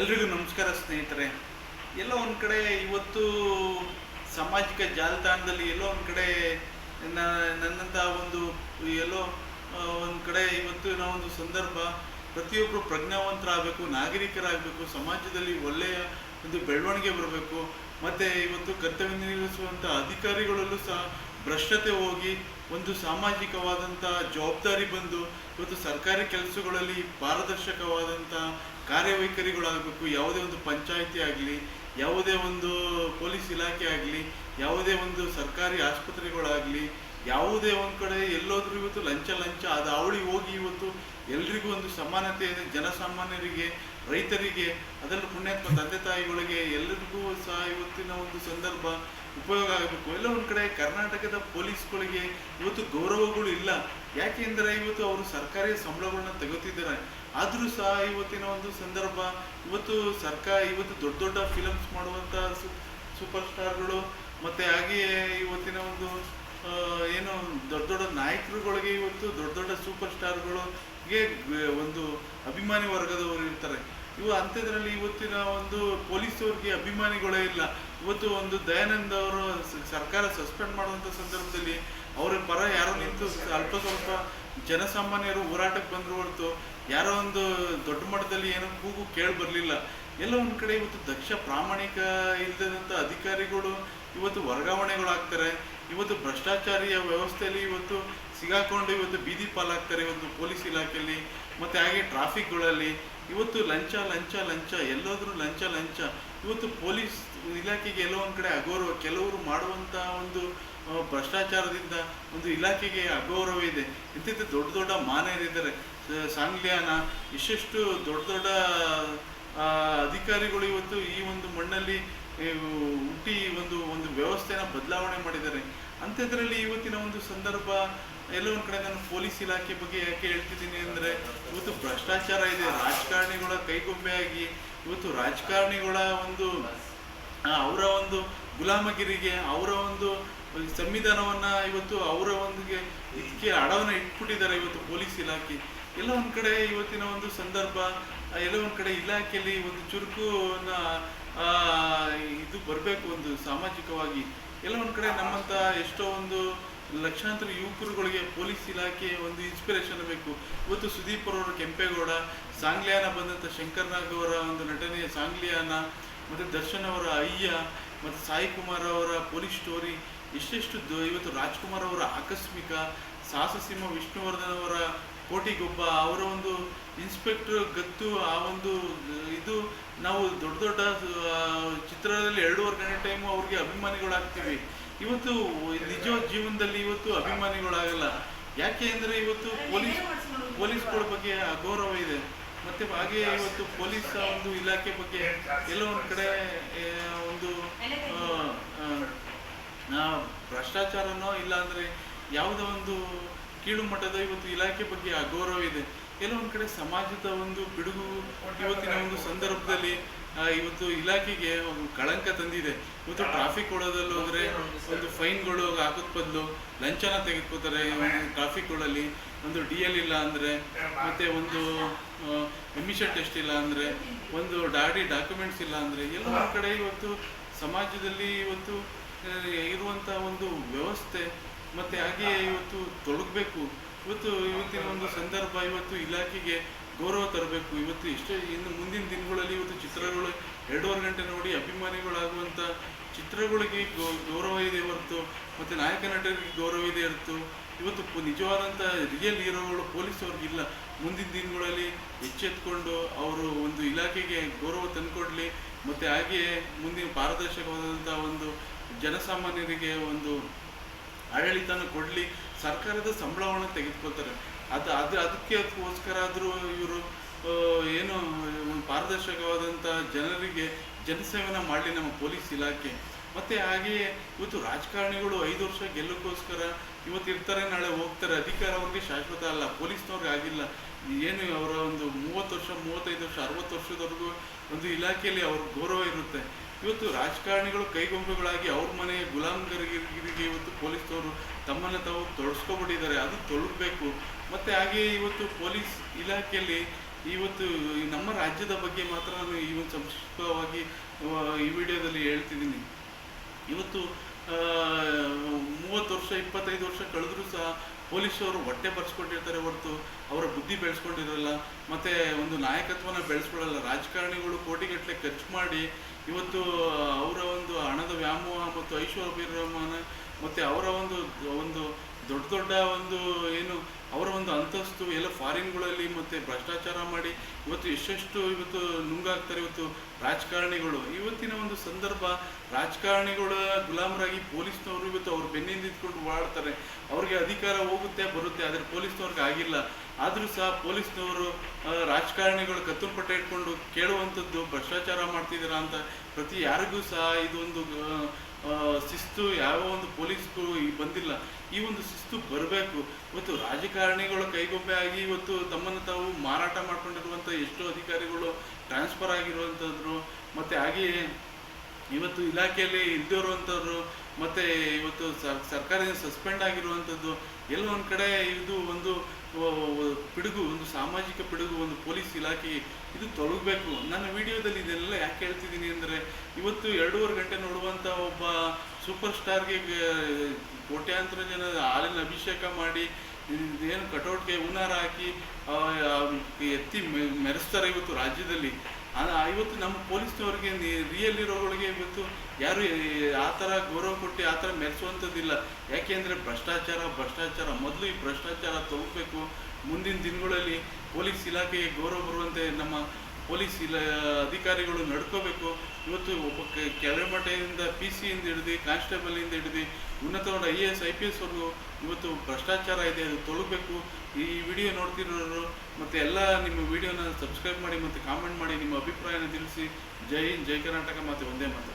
ಎಲ್ರಿಗೂ ನಮಸ್ಕಾರ ಸ್ನೇಹಿತರೆ. ಎಲ್ಲ ಒಂದು ಕಡೆ ಇವತ್ತು ಸಾಮಾಜಿಕ ಜಾಲತಾಣದಲ್ಲಿ ಎಲ್ಲೋ ಒಂದು ಕಡೆ ನನ್ನಂಥ ಒಂದು, ಎಲ್ಲೋ ಒಂದು ಕಡೆ ಇವತ್ತಿನ ಒಂದು ಸಂದರ್ಭ ಪ್ರತಿಯೊಬ್ಬರು ಪ್ರಜ್ಞಾವಂತರಾಗಬೇಕು, ನಾಗರಿಕರಾಗಬೇಕು, ಸಮಾಜದಲ್ಲಿ ಒಳ್ಳೆಯ ಒಂದು ಬೆಳವಣಿಗೆ ಬರಬೇಕು, ಮತ್ತು ಇವತ್ತು ಕರ್ತವ್ಯ ನಿರ್ವಹಿಸುವಂಥ ಅಧಿಕಾರಿಗಳಲ್ಲೂ ಸಹ ಭ್ರಷ್ಟತೆ ಹೋಗಿ ಒಂದು ಸಾಮಾಜಿಕವಾದಂಥ ಜವಾಬ್ದಾರಿ ಬಂದು, ಇವತ್ತು ಸರ್ಕಾರಿ ಕೆಲಸಗಳಲ್ಲಿ ಪಾರದರ್ಶಕವಾದಂಥ ಕಾರ್ಯವೈಖರಿಗಳಾಗಬೇಕು, ಯಾವುದೇ ಒಂದು ಪಂಚಾಯಿತಿ ಆಗಲಿ, ಯಾವುದೇ ಒಂದು ಪೊಲೀಸ್ ಇಲಾಖೆ ಆಗಲಿ, ಯಾವುದೇ ಒಂದು ಸರ್ಕಾರಿ ಆಸ್ಪತ್ರೆಗಳಾಗಲಿ, ಯಾವುದೇ ಒಂದು ಕಡೆ ಎಲ್ಲೋದ್ರೂ ಇವತ್ತು ಲಂಚ ಲಂಚ ಅದು ಅವಳಿ ಹೋಗಿ ಇವತ್ತು ಎಲ್ರಿಗೂ ಒಂದು ಸಮಾನತೆ ಇದೆ. ಜನಸಾಮಾನ್ಯರಿಗೆ, ರೈತರಿಗೆ ಅದರಲ್ಲೂ ಪುಣ್ಯಾತ್ಮ ತಂದೆ ತಾಯಿಗಳಿಗೆ ಎಲ್ಲರಿಗೂ ಸಹ ಇವತ್ತಿನ ಒಂದು ಸಂದರ್ಭ ಉಪಯೋಗ ಆಗಬೇಕು. ಎಲ್ಲ ಒಂದು ಕಡೆ ಕರ್ನಾಟಕದ ಪೊಲೀಸ್ಗಳಿಗೆ ಇವತ್ತು ಗೌರವಗಳು ಇಲ್ಲ. ಯಾಕೆಂದರೆ ಇವತ್ತು ಅವರು ಸರ್ಕಾರಿ ಸಂಬಳಗಳನ್ನ ತೆಗೋತಿದ್ದಾರೆ. ಆದರೂ ಸಹ ಇವತ್ತಿನ ಒಂದು ಸಂದರ್ಭ, ಇವತ್ತು ಸರ್ಕಾರ, ಇವತ್ತು ದೊಡ್ಡ ದೊಡ್ಡ ಫಿಲಮ್ಸ್ ಮಾಡುವಂಥ ಸೂಪರ್ ಸ್ಟಾರ್ಗಳು ಮತ್ತು ಹಾಗೆಯೇ ಇವತ್ತಿನ ಒಂದು ಏನು ದೊಡ್ಡ ದೊಡ್ಡ ನಾಯಕರುಗಳಿಗೆ ಇವತ್ತು ದೊಡ್ಡ ದೊಡ್ಡ ಸೂಪರ್ ಸ್ಟಾರ್ಗಳಿಗೆ ಒಂದು ಅಭಿಮಾನಿ ವರ್ಗದವರು ಇರ್ತಾರೆ. ಇವು ಅಂಥದ್ರಲ್ಲಿ ಇವತ್ತಿನ ಒಂದು ಪೊಲೀಸವ್ರಿಗೆ ಅಭಿಮಾನಿಗಳೇ ಇಲ್ಲ. ಇವತ್ತು ಒಂದು ದಯಾನಂದ್ ಅವರು ಸರ್ಕಾರ ಸಸ್ಪೆಂಡ್ ಮಾಡುವಂಥ ಸಂದರ್ಭದಲ್ಲಿ ಅವರ ಪರ ಯಾರೋ ನಿಂತು ಅಲ್ಪ ಸ್ವಲ್ಪ ಜನಸಾಮಾನ್ಯರು ಹೋರಾಟಕ್ಕೆ ಬಂದ್ರು ಹೊರತು ಯಾರೋ ಒಂದು ದೊಡ್ಡ ಮಟ್ಟದಲ್ಲಿ ಏನೋ ಕೂಗು ಕೇಳಿ ಬರಲಿಲ್ಲ. ಎಲ್ಲ ಒಂದು ಕಡೆ ಇವತ್ತು ದಕ್ಷ ಪ್ರಾಮಾಣಿಕ ಇಲ್ಲದಂಥ ಅಧಿಕಾರಿಗಳು ಇವತ್ತು ವರ್ಗಾವಣೆಗಳಾಗ್ತಾರೆ. ಇವತ್ತು ಭ್ರಷ್ಟಾಚಾರಿಯ ವ್ಯವಸ್ಥೆಯಲ್ಲಿ ಇವತ್ತು ಸಿಗಾಕೊಂಡು ಇವತ್ತು ಬೀದಿ ಪಾಲಾಗ್ತಾರೆ ಇವತ್ತು ಪೊಲೀಸ್ ಇಲಾಖೆಯಲ್ಲಿ, ಮತ್ತು ಹಾಗೆ ಟ್ರಾಫಿಕ್ಗಳಲ್ಲಿ. ಇವತ್ತು ಲಂಚ ಲಂಚ ಲಂಚ, ಎಲ್ಲೋದ್ರೂ ಲಂಚ ಲಂಚ. ಇವತ್ತು ಪೊಲೀಸ್ ಇಲಾಖೆಗೆ ಎಲ್ಲೋ ಒಂದು ಕಡೆ ಅಗೌರವ, ಕೆಲವರು ಮಾಡುವಂಥ ಒಂದು ಭ್ರಷ್ಟಾಚಾರದಿಂದ ಒಂದು ಇಲಾಖೆಗೆ ಅಗೌರವ ಇದೆ. ಇಂತಿಂತ ದೊಡ್ಡ ದೊಡ್ಡ ಮಾನ್ಯರಿದ್ದಾರೆ. ಸಾಂಗ್ಲಿಯಾನ, ಇಷ್ಟೆಷ್ಟು ದೊಡ್ಡ ದೊಡ್ಡ ಅಧಿಕಾರಿಗಳು ಇವತ್ತು ಈ ಒಂದು ಮಣ್ಣಲ್ಲಿ ಹುಟ್ಟಿ ಒಂದು ಒಂದು ವ್ಯವಸ್ಥೆನ ಬದಲಾವಣೆ ಮಾಡಿದ್ದಾರೆ. ಅಂಥದ್ರಲ್ಲಿ ಇವತ್ತಿನ ಒಂದು ಸಂದರ್ಭ ಎಲ್ಲೋ ಕಡೆ ನಾನು ಪೊಲೀಸ್ ಇಲಾಖೆ ಬಗ್ಗೆ ಯಾಕೆ ಹೇಳ್ತಿದ್ದೀನಿ ಅಂದರೆ, ಇವತ್ತು ಭ್ರಷ್ಟಾಚಾರ ಇದೆ, ರಾಜಕಾರಣಿಗಳ ಕೈಗೊಂಬೆಯಾಗಿ, ಇವತ್ತು ರಾಜಕಾರಣಿಗಳ ಒಂದು ಅವರ ಒಂದು ಗುಲಾಮಗಿರಿಗೆ, ಅವರ ಒಂದು ಸಂವಿಧಾನವನ್ನ ಇವತ್ತು ಅವರ ಒಂದು ಇದಕ್ಕೆ ಅಡವನ್ನ ಇಟ್ಬಿಟ್ಟಿದ್ದಾರೆ ಇವತ್ತು ಪೊಲೀಸ್ ಇಲಾಖೆ. ಎಲ್ಲ ಒಂದ್ ಕಡೆ ಇವತ್ತಿನ ಒಂದು ಸಂದರ್ಭ ಎಲ್ಲ ಒಂದ್ ಕಡೆ ಇಲಾಖೆಯಲ್ಲಿ ಒಂದು ಚುರುಕುನ ಇದು ಬರಬೇಕು ಒಂದು ಸಾಮಾಜಿಕವಾಗಿ. ಎಲ್ಲ ಒಂದ್ ಕಡೆ ನಮ್ಮಂತ ಎಷ್ಟೋ ಒಂದು ಲಕ್ಷಾಂತರ ಯುವಕರುಗಳಿಗೆ ಪೊಲೀಸ್ ಇಲಾಖೆ ಒಂದು ಇನ್ಸ್ಪಿರೇಷನ್ ಬೇಕು. ಇವತ್ತು ಸುದೀಪ್ ಅವರ ಕೆಂಪೇಗೌಡ, ಸಾಂಗ್ಲಿಯಾನ ಬಂದಂಥ ಶಂಕರ್ನಾಗ್ ಅವರ ಒಂದು ನಟನೆಯ ಸಾಂಗ್ಲಿಯಾನ, ಮತ್ತು ದರ್ಶನ್ ಅವರ ಅಯ್ಯ, ಮತ್ತು ಸಾಯಿ ಕುಮಾರ್ ಅವರ ಪೊಲೀಸ್ ಸ್ಟೋರಿ ಎಷ್ಟೆಷ್ಟು ಇವತ್ತು ರಾಜ್ಕುಮಾರ್ ಅವರ ಆಕಸ್ಮಿಕ ಸಾಹಸಸಿಂಹ ವಿಷ್ಣುವರ್ಧನ್ ಅವರ ಕೋಟಿಗೊಬ್ಬ, ಅವರ ಒಂದು ಇನ್ಸ್ಪೆಕ್ಟರ್ ಗತ್ತು, ಆ ಒಂದು ಇದು ನಾವು ದೊಡ್ಡ ದೊಡ್ಡ ಚಿತ್ರದಲ್ಲಿ ಎರಡೂವರೆ ಗಂಟೆ ಟೈಮು ಅವ್ರಿಗೆ ಅಭಿಮಾನಿಗಳಾಗ್ತೀವಿ. ಇವತ್ತು ನಿಜ ಜೀವನದಲ್ಲಿ ಇವತ್ತು ಅಭಿಮಾನಿಗಳಾಗಲ್ಲ. ಯಾಕೆ ಅಂದರೆ ಇವತ್ತು ಪೊಲೀಸ್, ಪೊಲೀಸ್ಗಳ ಬಗ್ಗೆ ಅಗೌರವ ಇದೆ. ಮತ್ತೆ ಹಾಗೆ ಇವತ್ತು ಪೊಲೀಸ್ ಒಂದು ಇಲಾಖೆ ಬಗ್ಗೆ ಎಲ್ಲ ಒಂದು ಕಡೆ ಒಂದು ಭ್ರಷ್ಟಾಚಾರನೋ ಇಲ್ಲ ಅಂದರೆ ಯಾವುದೋ ಒಂದು ಕೀಳು ಮಟ್ಟದ ಇವತ್ತು ಇಲಾಖೆ ಬಗ್ಗೆ ಅಗೌರವ ಇದೆ. ಕೆಲವೊಂದು ಕಡೆ ಸಮಾಜದ ಒಂದು ಬಿಡುಗು ಇವತ್ತಿನ ಒಂದು ಸಂದರ್ಭದಲ್ಲಿ ಇವತ್ತು ಇಲಾಖೆಗೆ ಒಂದು ಕಳಂಕ ತಂದಿದೆ. ಇವತ್ತು ಟ್ರಾಫಿಕ್ ಕೊಡೋದಲ್ಲಿ ಹೋದ್ರೆ ಒಂದು ಫೈನ್ಗಳು ಹಾಕೋದ್ ಬದಲು ಲಂಚನ ತೆಗೆದುಕೋತಾರೆ ಟ್ರಾಫಿಕ್ಗಳಲ್ಲಿ ಒಂದು ಡಿ ಎಲ್ ಇಲ್ಲ ಅಂದ್ರೆ, ಮತ್ತೆ ಒಂದು ಎಮಿಷನ್ ಟೆಸ್ಟ್ ಇಲ್ಲ ಅಂದ್ರೆ, ಒಂದು ಡಾಡಿ ಡಾಕ್ಯುಮೆಂಟ್ಸ್ ಇಲ್ಲ ಅಂದ್ರೆ, ಎಲ್ಲ ಕಡೆ ಇವತ್ತು ಸಮಾಜದಲ್ಲಿ ಇವತ್ತು ಇರುವಂಥ ಒಂದು ವ್ಯವಸ್ಥೆ ಮತ್ತೆ ಹಾಗೆಯೇ ಇವತ್ತು ತೊಡಗಬೇಕು ಇವತ್ತು ಇವತ್ತಿನ ಒಂದು ಸಂದರ್ಭ, ಇವತ್ತು ಇಲಾಖೆಗೆ ಗೌರವ ತರಬೇಕು. ಇವತ್ತು ಇಷ್ಟೇ ಇನ್ನು ಮುಂದಿನ ದಿನಗಳಲ್ಲಿ ಇವತ್ತು ಚಿತ್ರಗಳು ಎರಡೂವರೆ ಗಂಟೆ ನೋಡಿ ಅಭಿಮಾನಿಗಳಾಗುವಂಥ ಚಿತ್ರಗಳಿಗೆ ಗೌರವ ಇದೆ ಹೊರತು, ಮತ್ತು ನಾಯಕ ನಟರಿಗೆ ಗೌರವ ಇದೆ ಹೊರತು, ಇವತ್ತು ನಿಜವಾದಂಥ ರಿಯಲ್ ಹೀರೋಗಳು ಪೊಲೀಸ್ ಅವ್ರಿಗಿಲ್ಲ ಮುಂದಿನ ದಿನಗಳಲ್ಲಿ ಎಚ್ಚೆತ್ಕೊಂಡು ಅವರು ಒಂದು ಇಲಾಖೆಗೆ ಗೌರವ ತಂದುಕೊಡ್ಲಿ. ಮತ್ತು ಹಾಗೆಯೇ ಮುಂದಿನ ಪಾರದರ್ಶಕವಾದಂಥ ಒಂದು ಜನಸಾಮಾನ್ಯರಿಗೆ ಒಂದು ಆಡಳಿತನ ಕೊಡಲಿ, ಸರ್ಕಾರದ ಸಂಬಳವನ್ನು ತೆಗೆದುಕೊಳ್ತಾರೆ. ಅದು ಅದು ಅದಕ್ಕೆ ಅದಕ್ಕೋಸ್ಕರ ಆದರೂ ಇವರು ಏನು ಪಾರದರ್ಶಕವಾದಂಥ ಜನರಿಗೆ ಜನಸೇವನ ಮಾಡಲಿ ನಮ್ಮ ಪೊಲೀಸ್ ಇಲಾಖೆ. ಮತ್ತು ಹಾಗೆಯೇ ಇವತ್ತು ರಾಜಕಾರಣಿಗಳು ಐದು ವರ್ಷ ಗೆಲ್ಲಕ್ಕೋಸ್ಕರ ಇವತ್ತು ಇರ್ತಾರೆ, ನಾಳೆ ಹೋಗ್ತಾರೆ. ಅಧಿಕಾರ ಅವ್ರಿಗೆ ಶಾಶ್ವತ ಅಲ್ಲ, ಪೊಲೀಸ್ನವ್ರಿಗೆ ಆಗಿಲ್ಲ. ಏನು ಅವರ ಒಂದು ಮೂವತ್ತು ವರ್ಷ, ಮೂವತ್ತೈದು ವರ್ಷ, ಅರವತ್ತು ವರ್ಷದವರೆಗೂ ಒಂದು ಇಲಾಖೆಯಲ್ಲಿ ಅವ್ರ ಗೌರವ ಇರುತ್ತೆ. ಇವತ್ತು ರಾಜಕಾರಣಿಗಳು ಕೈಗೊಂಬೆಗಳಾಗಿ ಅವ್ರ ಮನೆ ಗುಲಾಮ್ಗರಿಗೆ ಇವತ್ತು ಪೊಲೀಸ್ನವರು ತಮ್ಮನ್ನು ತಾವು ತೊಡಸ್ಕೊಬಿಟ್ಟಿದ್ದಾರೆ ಅದು ತೊಳಗಬೇಕು ಮತ್ತೆ ಹಾಗೆ ಇವತ್ತು ಪೊಲೀಸ್ ಇಲಾಖೆಯಲ್ಲಿ ಇವತ್ತು ನಮ್ಮ ರಾಜ್ಯದ ಬಗ್ಗೆ ಮಾತ್ರ ನಾನು ಈ ಒಂದು ಸಂಕ್ಷಿಪ್ತವಾಗಿ ಈ ವಿಡಿಯೋದಲ್ಲಿ ಹೇಳ್ತಿದ್ದೀನಿ. ಇವತ್ತು ಮೂವತ್ತು ವರ್ಷ, ಇಪ್ಪತ್ತೈದು ವರ್ಷ ಕಳೆದ್ರೂ ಸಹ ಪೊಲೀಸವರು ಹೊಟ್ಟೆ ಬರ್ಸ್ಕೊಂಡಿರ್ತಾರೆ ಹೊರತು, ಅವರ ಬುದ್ಧಿ ಬೆಳೆಸ್ಕೊಂಡಿರಲ್ಲ. ಮತ್ತೆ ಒಂದು ನಾಯಕತ್ವನ ಬೆಳೆಸ್ಕೊಳ್ಳಲ್ಲ. ರಾಜಕಾರಣಿಗಳು ಕೋಟಿಗಟ್ಟಲೆ ಖರ್ಚು ಮಾಡಿ ಇವತ್ತು ಅವರ ಒಂದು ಹಣದ ವ್ಯಾಮೋಹ ಮತ್ತು ಐಶ್ವರ್ಯಮಾನ ಮತ್ತು ಅವರ ಒಂದು ಒಂದು ದೊಡ್ಡ ದೊಡ್ಡ ಒಂದು ಏನು, ಅವರ ಒಂದು ಅಂತಸ್ತು ಎಲ್ಲ ಫಾರಿನ್ಗಳಲ್ಲಿ ಮತ್ತು ಭ್ರಷ್ಟಾಚಾರ ಮಾಡಿ ಇವತ್ತು ಎಷ್ಟೆಷ್ಟು ಇವತ್ತು ನುಂಗಾಗ್ತಾರೆ ಇವತ್ತು ರಾಜಕಾರಣಿಗಳು. ಇವತ್ತಿನ ಒಂದು ಸಂದರ್ಭ ರಾಜಕಾರಣಿಗಳ ಗುಲಾಮರಾಗಿ ಪೊಲೀಸ್ನವರು ಇವತ್ತು ಅವ್ರ ಬೆನ್ನಿಂದ ಇದ್ಕೊಂಡು ಓಡಾಡ್ತಾರೆ. ಅವ್ರಿಗೆ ಅಧಿಕಾರ ಹೋಗುತ್ತೆ, ಬರುತ್ತೆ, ಆದರೆ ಪೊಲೀಸ್ನವ್ರಿಗೆ ಆಗಿಲ್ಲ. ಆದರೂ ಸಹ ಪೊಲೀಸ್ನವರು ರಾಜಕಾರಣಿಗಳು ಕತ್ತಲು ಪಟ್ಟೆ ಇಟ್ಕೊಂಡು ಕೇಳುವಂಥದ್ದು, ಭ್ರಷ್ಟಾಚಾರ ಮಾಡ್ತಿದ್ದೀರಾ ಅಂತ ಪ್ರತಿ ಯಾರಿಗೂ ಸಹ ಇದೊಂದು ಶಿಸ್ತು, ಯಾವ ಒಂದು ಪೊಲೀಸ್ಗೂ ಈ ಬಂದಿಲ್ಲ. ಈ ಒಂದು ಶಿಸ್ತು ಬರಬೇಕು. ಇವತ್ತು ರಾಜಕಾರಣಿಗಳು ಕೈಗೊಬ್ಬೆ ಆಗಿ ಇವತ್ತು ತಮ್ಮನ್ನು ತಾವು ಮಾರಾಟ ಮಾಡ್ಕೊಂಡಿರುವಂಥ ಎಷ್ಟೋ ಅಧಿಕಾರಿಗಳು ಟ್ರಾನ್ಸ್ಫರ್ ಆಗಿರುವಂಥದ್ರು, ಮತ್ತು ಹಾಗೆಯೇ ಇವತ್ತು ಇಲಾಖೆಯಲ್ಲಿ ಇಲ್ದಿರುವಂಥವ್ರು, ಮತ್ತು ಇವತ್ತು ಸರ್, ಸರ್ಕಾರದಿಂದ ಸಸ್ಪೆಂಡ್ ಆಗಿರುವಂಥದ್ದು, ಎಲ್ಲ ಒಂದು ಕಡೆ ಇದು ಒಂದು ಪಿಡುಗು, ಒಂದು ಸಾಮಾಜಿಕ ಪಿಡುಗು, ಒಂದು ಪೊಲೀಸ್ ಇಲಾಖೆ, ಇದು ತೊಲಗಬೇಕು. ನನ್ನ ವಿಡಿಯೋದಲ್ಲಿ ಇದೆಲ್ಲ ಯಾಕೆ ಹೇಳ್ತಿದ್ದೀನಿ ಅಂದರೆ, ಇವತ್ತು ಎರಡೂವರೆ ಗಂಟೆ ನೋಡುವಂಥ ಒಬ್ಬ ಸೂಪರ್ ಸ್ಟಾರ್ಗೆ ಕೋಟ್ಯಾಂತರ ಜನ ಹಾಲಿನ ಅಭಿಷೇಕ ಮಾಡಿ ಏನು ಕಟೌಟ್ಗೆ ಹುನಾರ ಹಾಕಿ ಎತ್ತಿ ಮೆರೆಸ್ತಾರೆ ಇವತ್ತು ರಾಜ್ಯದಲ್ಲಿ. ಇವತ್ತು ನಮ್ಮ ಪೊಲೀಸ್ನವ್ರಿಗೆ ರಿಯಲ್ ಇರೋಗಳಿಗೆ ಇವತ್ತು ಯಾರು ಆ ಥರ ಗೌರವ ಕೊಟ್ಟು ಆ ಥರ ಮೆರೆಸುವಂಥದ್ದಿಲ್ಲ. ಯಾಕೆಂದರೆ ಭ್ರಷ್ಟಾಚಾರ ಭ್ರಷ್ಟಾಚಾರ. ಮೊದಲು ಈ ಭ್ರಷ್ಟಾಚಾರ ತಗೋಬೇಕು. ಮುಂದಿನ ದಿನಗಳಲ್ಲಿ ಪೊಲೀಸ್ ಇಲಾಖೆಗೆ ಗೌರವ ಬರುವಂತೆ ನಮ್ಮ ಪೊಲೀಸ್ ಇಲ ಅಧಿಕಾರಿಗಳು ನಡ್ಕೋಬೇಕು. ಇವತ್ತು ಒಬ್ಬ ಕೆಳಮಟ್ಟದಿಂದ ಪಿ ಸಿಯಿಂದ ಹಿಡಿದು ಕಾನ್ಸ್ಟೇಬಲಿಂದ ಹಿಡಿದು ಉನ್ನತ I A S I P ಎಸ್ವರೆಗೂ ಇವತ್ತು ಭ್ರಷ್ಟಾಚಾರ ಇದೆ, ಅದು ತೊಲಗಬೇಕು ಈ ವಿಡಿಯೋ ನೋಡ್ತಿರೋರು ಮತ್ತು ಎಲ್ಲ ನಿಮ್ಮ ವಿಡಿಯೋನ ಸಬ್ಸ್ಕ್ರೈಬ್ ಮಾಡಿ ಮತ್ತು ಕಾಮೆಂಟ್ ಮಾಡಿ ನಿಮ್ಮ ಅಭಿಪ್ರಾಯನ ತಿಳಿಸಿ. ಜೈ ಹಿಂದ್, ಜೈ ಕರ್ನಾಟಕ ಮತ್ತು ಒಂದೇ ಮಾತು